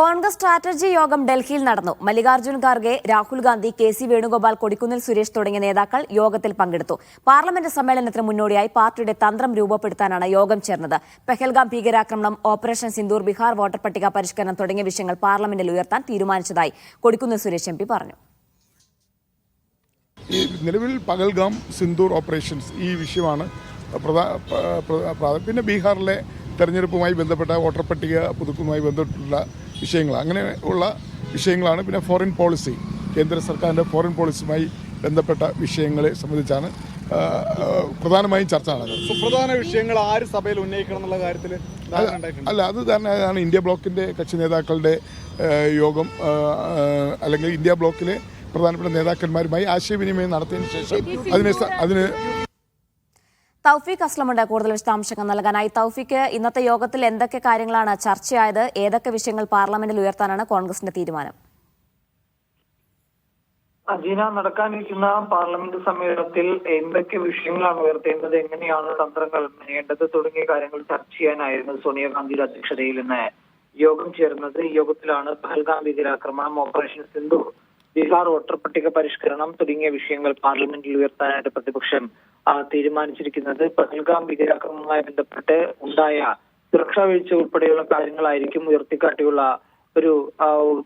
Congress strategy യോഗം ഡൽഹിയിൽ നടന്നു. മല്ലികാർജുൻ ഖാർഗെ രാഹുൽ ഗാന്ധി കെ സി വേണുഗോപാൽ കൊടിക്കുന്നിൽ സുരേഷ് തുടങ്ങിയ നേതാക്കൾ യോഗത്തിൽ പങ്കെടുത്തു. പാർലമെന്റ് സമ്മേളനത്തിന് മുന്നോടിയായി പാർട്ടിയുടെ തന്ത്രം രൂപപ്പെടുത്താനാണ് യോഗം ചേർന്നത്. പെഹൽഗാം ഭീകരാക്രമണം ഓപ്പറേഷൻ സിന്ദൂർ ബിഹാർ വോട്ടർ പട്ടിക പരിഷ്കരണം തുടങ്ങിയ വിഷയങ്ങൾ പാർലമെന്റിൽ ഉയർത്താൻ തീരുമാനിച്ചതായി കൊടിക്കുന്നിൽ സുരേഷ് എം പറഞ്ഞു. നിലവിൽ പകൽഗാം സിന്ദൂർ ഓപ്പറേഷൻസ് ഈ വിഷയമാണ് പ്രധാ പ്ര- പ്ര- പ്ര- പിന്നെ ബീഹാറിലെ തെരഞ്ഞെടുപ്പുമായി ബന്ധപ്പെട്ട വോട്ടർ പട്ടിക പുതുക്കുമായി ബന്ധപ്പെട്ടുള്ള വിഷയങ്ങൾ. അങ്ങനെ ഉള്ള വിഷയങ്ങളാണ്. പിന്നെ ഫോറിൻ പോളിസി കേന്ദ്ര സർക്കാരിന്റെ ഫോറിൻ പോളിസിയുമായി ബന്ധപ്പെട്ട വിഷയങ്ങളെ സംബന്ധിച്ചാണ് പ്രധാനമായും ചർച്ച നടക്കുന്നത് സുപ്രധാന വിഷയങ്ങൾ ആര് സഭയിൽ ഉന്നയിക്കണം എന്നുള്ള കാര്യത്തിൽ അല്ല അത് തന്നെയാണ് ഇന്ത്യ ബ്ലോക്കിന്റെ കക്ഷി നേതാക്കളുടെ യോഗം അല്ലെങ്കിൽ ഇന്ത്യ ബ്ലോക്കിലെ പ്രധാനപ്പെട്ട നേതാക്കന്മാരുമായി ആശയവിനിമയം നടത്തിയതിനു ശേഷം അതിനെ അതിന് തൗഫീഖ് അസ്ലമുണ്ട് കൂടുതൽ വിശദാംശങ്ങൾ നൽകാനായി തൗഫീഖ് ഇന്നത്തെ യോഗത്തിൽ എന്തൊക്കെ കാര്യങ്ങളാണ് ചർച്ചയായത് ഏതൊക്കെ വിഷയങ്ങൾ പാർലമെന്റിൽ ഉയർത്താനാണ് കോൺഗ്രസിന്റെ തീരുമാനം? അജീന നടക്കാനിരിക്കുന്ന പാർലമെന്റ് സമ്മേളനത്തിൽ എന്തൊക്കെ വിഷയങ്ങളാണ് ഉയർത്തേണ്ടത് എങ്ങനെയാണ് തന്ത്രങ്ങൾ നേണ്ടത് തുടങ്ങിയ കാര്യങ്ങൾ ചർച്ച ചെയ്യാനായിരുന്നു സോണിയാഗാന്ധിയുടെ അധ്യക്ഷതയിൽ ഇന്ന് യോഗം ചേർന്നത്. ഈ യോഗത്തിലാണ് പഹൽഗാം ഭീകരാക്രമണം ഓപ്പറേഷൻ സിന്ധു ബീഹാർ വോട്ടർ പട്ടിക പരിഷ്കരണം തുടങ്ങിയ വിഷയങ്ങൾ പാർലമെന്റിൽ ഉയർത്താനായിട്ട് പ്രതിപക്ഷം തീരുമാനിച്ചിരിക്കുന്നത് പഹൽഗാം ഭീകരാക്രമണവുമായി ബന്ധപ്പെട്ട് ഉണ്ടായ സുരക്ഷാ വീഴ്ച ഉൾപ്പെടെയുള്ള കാര്യങ്ങളായിരിക്കും ഉയർത്തിക്കാട്ടിയുള്ള ഒരു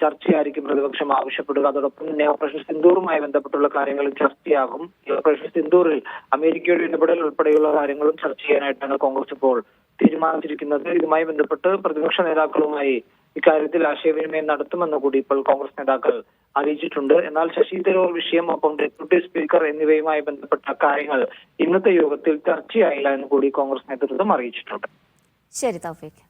ചർച്ചയായിരിക്കും പ്രതിപക്ഷം ആവശ്യപ്പെടുക. അതോടൊപ്പം തന്നെ ഓപ്പറേഷൻ സിന്ദൂറുമായി ബന്ധപ്പെട്ടുള്ള കാര്യങ്ങളും ചർച്ചയാകും. ഓപ്പറേഷൻ സിന്ദൂറിൽ അമേരിക്കയുടെ ഇടപെടൽ ഉൾപ്പെടെയുള്ള കാര്യങ്ങളും ചർച്ച ചെയ്യാനായിട്ടാണ് കോൺഗ്രസ് ഇപ്പോൾ തീരുമാനിച്ചിരിക്കുന്നത്. ഇതുമായി ബന്ധപ്പെട്ട് പ്രതിപക്ഷ നേതാക്കളുമായി ഇക്കാര്യത്തിൽ ആശയവിനിമയം നടത്തുമെന്ന് കൂടി ഇപ്പോൾ കോൺഗ്രസ് നേതാക്കൾ അറിയിച്ചിട്ടുണ്ട്. എന്നാൽ ശശി തരൂർ വിഷയം ഒപ്പം ഡെപ്യൂട്ടി സ്പീക്കർ എന്നിവയുമായി ബന്ധപ്പെട്ട കാര്യങ്ങൾ ഇന്നത്തെ യോഗത്തിൽ ചർച്ചയായില്ല എന്ന് കൂടി കോൺഗ്രസ് നേതൃത്വം അറിയിച്ചിട്ടുണ്ട്. ശരി തൗഫീഖ്.